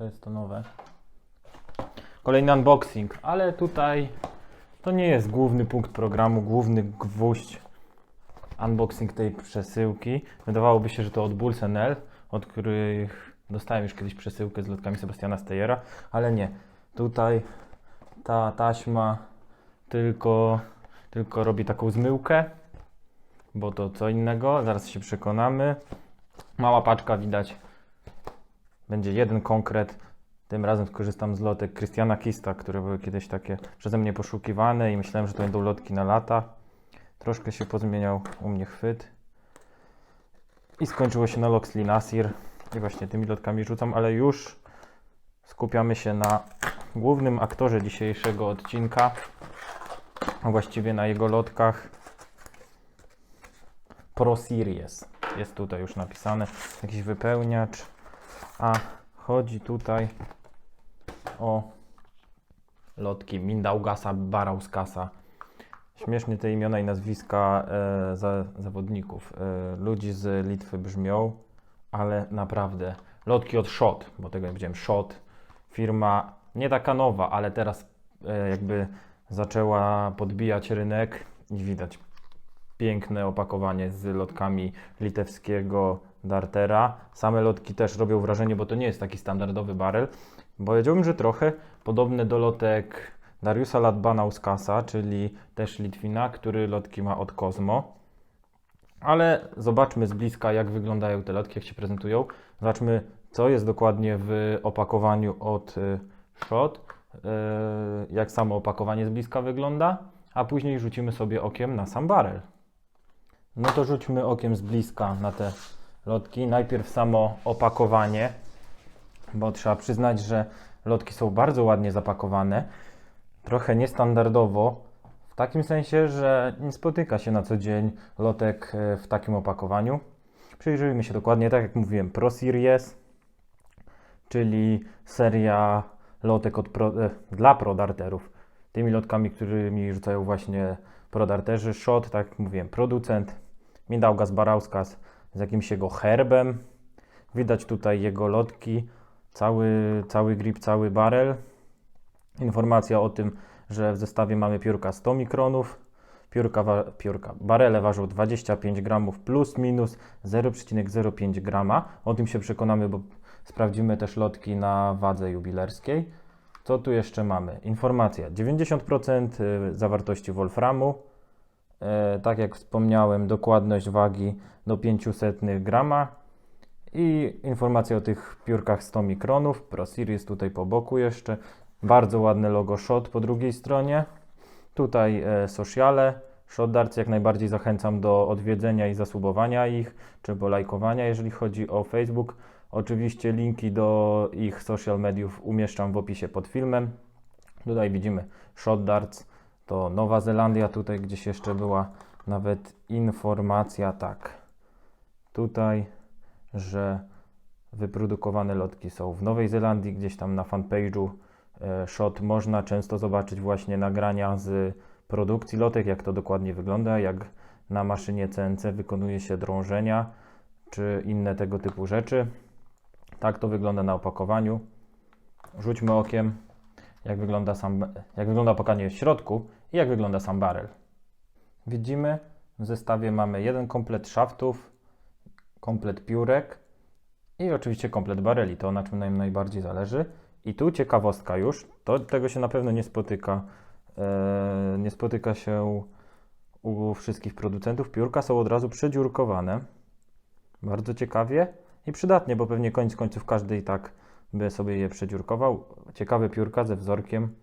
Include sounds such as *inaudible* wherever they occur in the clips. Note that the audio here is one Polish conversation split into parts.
To jest to nowe. Kolejny unboxing, ale tutaj to nie jest główny punkt programu, główny gwóźdź unboxing tej przesyłki. Wydawałoby się, że to od Bulls.nl, od których dostałem już kiedyś przesyłkę z lotkami Sebastiana Steyera, ale nie. Tutaj ta taśma tylko, tylko robi taką zmyłkę, bo to co innego, zaraz się przekonamy. Mała paczka widać. Będzie jeden konkret. Tym razem skorzystam z lotek Christiana Kista, które były kiedyś takie przeze mnie poszukiwane i myślałem, że to będą lotki na lata. Troszkę się pozmieniał u mnie chwyt. I skończyło się na Loxley Nasir. I właśnie tymi lotkami rzucam, ale już skupiamy się na głównym aktorze dzisiejszego odcinka, a właściwie na jego lotkach Pro Series. Jest tutaj już napisane jakiś wypełniacz, a chodzi tutaj o lotki Mindaugasa Barauskasa. Śmiesznie te imiona i nazwiska e, za, zawodników. E, ludzi z Litwy brzmią, ale naprawdę lotki od SHOT, bo tego nie powiedziałem, SHOT, firma nie taka nowa, ale teraz e, jakby zaczęła podbijać rynek i widać piękne opakowanie z lotkami litewskiego Dartera. Same lotki też robią wrażenie, bo to nie jest taki standardowy barel. Powiedziałbym, że trochę podobne do lotek Dariusa Latbanauskasa, czyli też Litwina, który lotki ma od Cosmo. Ale zobaczmy z bliska, jak wyglądają te lotki, jak się prezentują. Zobaczmy, co jest dokładnie w opakowaniu od y, Shot, y, jak samo opakowanie z bliska wygląda, a później rzucimy sobie okiem na sam barel. No to rzućmy okiem z bliska na te lotki. Najpierw samo opakowanie, bo trzeba przyznać, że lotki są bardzo ładnie zapakowane. Trochę niestandardowo, w takim sensie, że nie spotyka się na co dzień lotek e, w takim opakowaniu. Przyjrzyjmy się dokładnie, tak jak mówiłem, Pro Series, czyli seria lotek pro, e, dla prodarterów. Tymi lotkami, którymi rzucają właśnie prodarterzy. Shot, tak jak mówiłem, producent. Mindaugas Barauskas z jakimś jego herbem. Widać tutaj jego lotki, cały, cały grip, cały barel. Informacja o tym, że w zestawie mamy piórka 100 mikronów. Piórka, wa- piórka, barele ważą 25 gramów plus minus 0,05 grama. O tym się przekonamy, bo sprawdzimy też lotki na wadze jubilerskiej. Co tu jeszcze mamy? Informacja: 90% y, zawartości wolframu. E, tak jak wspomniałem, dokładność wagi do 500 grama. I informacja o tych piórkach 100 mikronów. Pro Series tutaj po boku jeszcze. Bardzo ładne logo Shot po drugiej stronie. Tutaj e, sociale. Shot Darts jak najbardziej zachęcam do odwiedzenia i zasubowania ich, czy polajkowania, jeżeli chodzi o Facebook. Oczywiście linki do ich social mediów umieszczam w opisie pod filmem. Tutaj widzimy Shot Darts, to Nowa Zelandia, tutaj gdzieś jeszcze była nawet informacja, tak, tutaj, że wyprodukowane lotki są w Nowej Zelandii, gdzieś tam na fanpage'u e, Shot można często zobaczyć właśnie nagrania z produkcji lotek, jak to dokładnie wygląda, jak na maszynie CNC wykonuje się drążenia, czy inne tego typu rzeczy. Tak to wygląda na opakowaniu. Rzućmy okiem, jak wygląda, sam, jak wygląda opakanie w środku i jak wygląda sam barel. Widzimy, w zestawie mamy jeden komplet szaftów, komplet piórek i oczywiście komplet bareli, to na czym nam najbardziej zależy. I tu ciekawostka już, to tego się na pewno nie spotyka, e, nie spotyka się u wszystkich producentów. Piórka są od razu przedziurkowane. Bardzo ciekawie i przydatnie, bo pewnie koniec końców każdy i tak by sobie je przedziurkował. Ciekawe piórka ze wzorkiem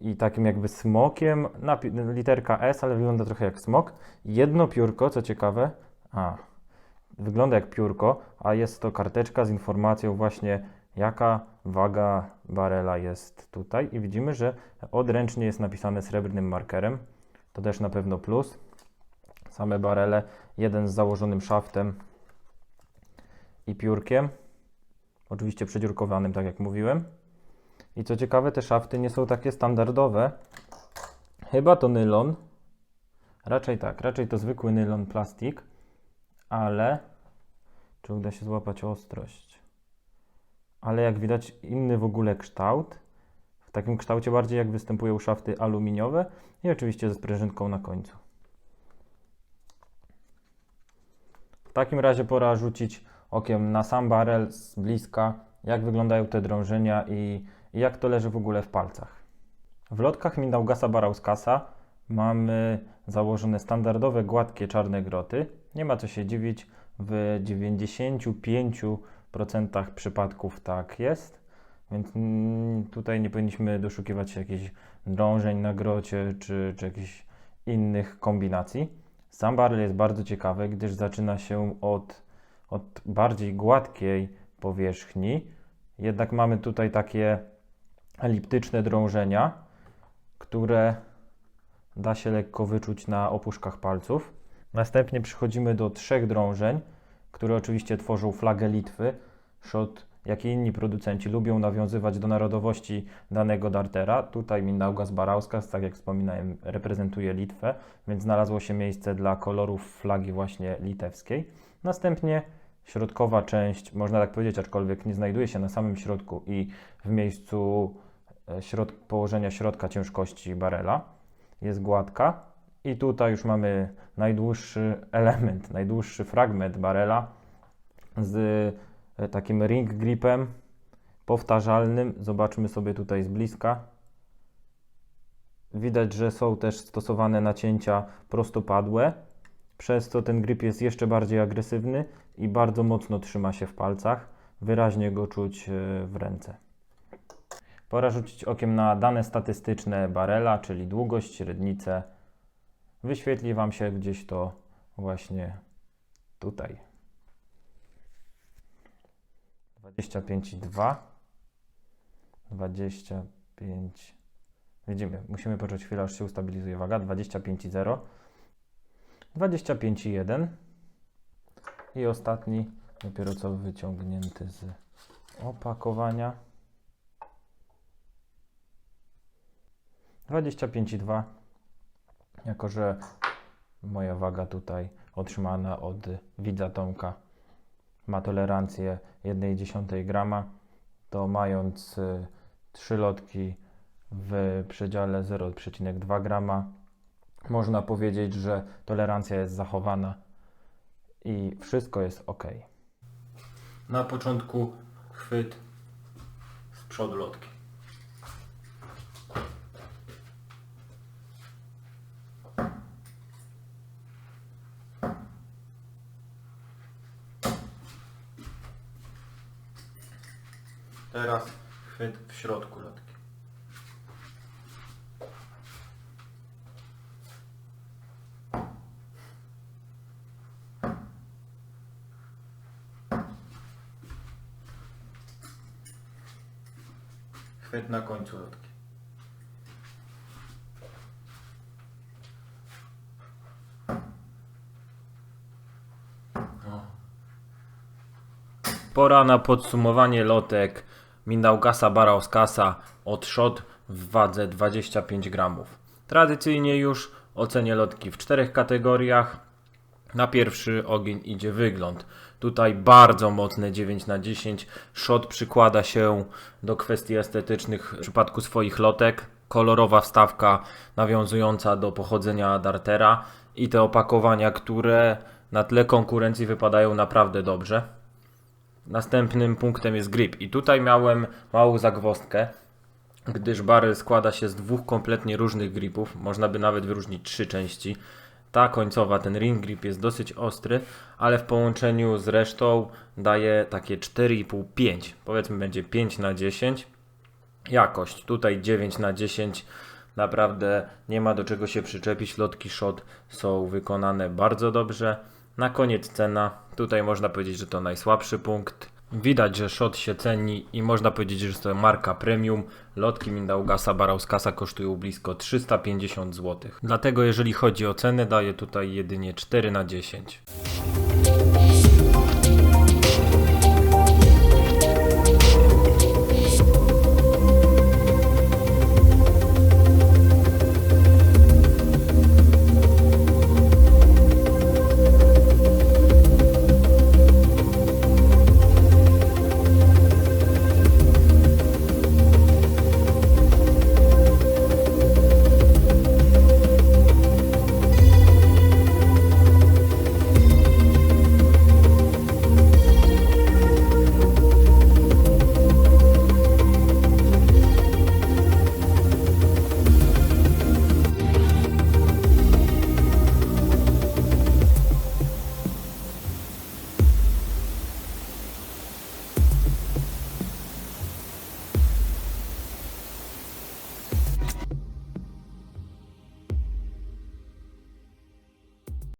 i takim jakby smokiem, literka S, ale wygląda trochę jak smok. Jedno piórko, co ciekawe, a, wygląda jak piórko, a jest to karteczka z informacją właśnie jaka waga barela jest tutaj i widzimy, że odręcznie jest napisane srebrnym markerem. To też na pewno plus. Same barele, jeden z założonym szaftem i piórkiem. Oczywiście przedziurkowanym, tak jak mówiłem. I co ciekawe, te szafty nie są takie standardowe. Chyba to nylon. Raczej tak, raczej to zwykły nylon plastik, ale czy uda się złapać ostrość? ale jak widać inny w ogóle kształt. W takim kształcie bardziej jak występują szafty aluminiowe i oczywiście ze sprężynką na końcu. W takim razie pora rzucić okiem na sam barel z bliska, jak wyglądają te drążenia i, i jak to leży w ogóle w palcach. W lotkach Mindaugasa Barauskasa mamy założone standardowe, gładkie czarne groty. Nie ma co się dziwić, w 95% przypadków tak jest, więc mm, tutaj nie powinniśmy doszukiwać się jakichś drążeń na grocie czy, czy jakichś innych kombinacji. Sam barrel jest bardzo ciekawy, gdyż zaczyna się od, od bardziej gładkiej powierzchni, jednak mamy tutaj takie eliptyczne drążenia, które da się lekko wyczuć na opuszkach palców. Następnie przechodzimy do trzech drążeń, które oczywiście tworzą flagę Litwy. Shot, jak i inni producenci, lubią nawiązywać do narodowości danego dartera. Tutaj Mindaugas Barauskas, tak jak wspominałem, reprezentuje Litwę, więc znalazło się miejsce dla kolorów flagi właśnie litewskiej. Następnie środkowa część, można tak powiedzieć, aczkolwiek nie znajduje się na samym środku i w miejscu środ położenia środka ciężkości barela jest gładka. I tutaj już mamy najdłuższy *laughs* element, najdłuższy fragment barela z e, takim ring gripem powtarzalnym. Zobaczmy sobie tutaj z bliska. Widać, że są też stosowane nacięcia prostopadłe, przez co ten grip jest jeszcze bardziej agresywny i bardzo mocno trzyma się w palcach. Wyraźnie go czuć e, w ręce. Pora rzucić okiem na dane statystyczne barela, czyli długość, średnicę. Wyświetli Wam się gdzieś to właśnie tutaj. 25,2 25 Widzimy, musimy począć chwilę, aż się ustabilizuje waga. 25,0 25,1 i ostatni, dopiero co wyciągnięty z opakowania. 25,2 jako, że moja waga tutaj otrzymana od widza Tomka ma tolerancję 1,1 grama, to mając y, trzy lotki w przedziale 0,2 grama, można powiedzieć, że tolerancja jest zachowana i wszystko jest ok. Na początku chwyt z przodu lotki. Teraz chwyt w środku lotki. Chwyt na końcu lotki. Pora na podsumowanie lotek Mindaugasa od shot w wadze 25 gramów. Tradycyjnie już ocenię lotki w czterech kategoriach. Na pierwszy ogień idzie wygląd. Tutaj bardzo mocne 9 na 10. Shot przykłada się do kwestii estetycznych w przypadku swoich lotek. Kolorowa wstawka nawiązująca do pochodzenia dartera i te opakowania, które na tle konkurencji wypadają naprawdę dobrze. Następnym punktem jest grip. I tutaj miałem małą zagwozdkę, gdyż barrel składa się z dwóch kompletnie różnych gripów. Można by nawet wyróżnić trzy części. Ta końcowa, ten ring grip jest dosyć ostry, ale w połączeniu z resztą daje takie 4,5-5. Powiedzmy będzie 5 na 10. Jakość tutaj 9 na 10. Naprawdę nie ma do czego się przyczepić. Lotki shot są wykonane bardzo dobrze. Na koniec cena. Tutaj można powiedzieć, że to najsłabszy punkt. Widać, że shot się ceni i można powiedzieć, że to marka premium. Lotki Mindaugasa Barauskasa kosztują blisko 350 zł. Dlatego jeżeli chodzi o cenę, daję tutaj jedynie 4 na 10.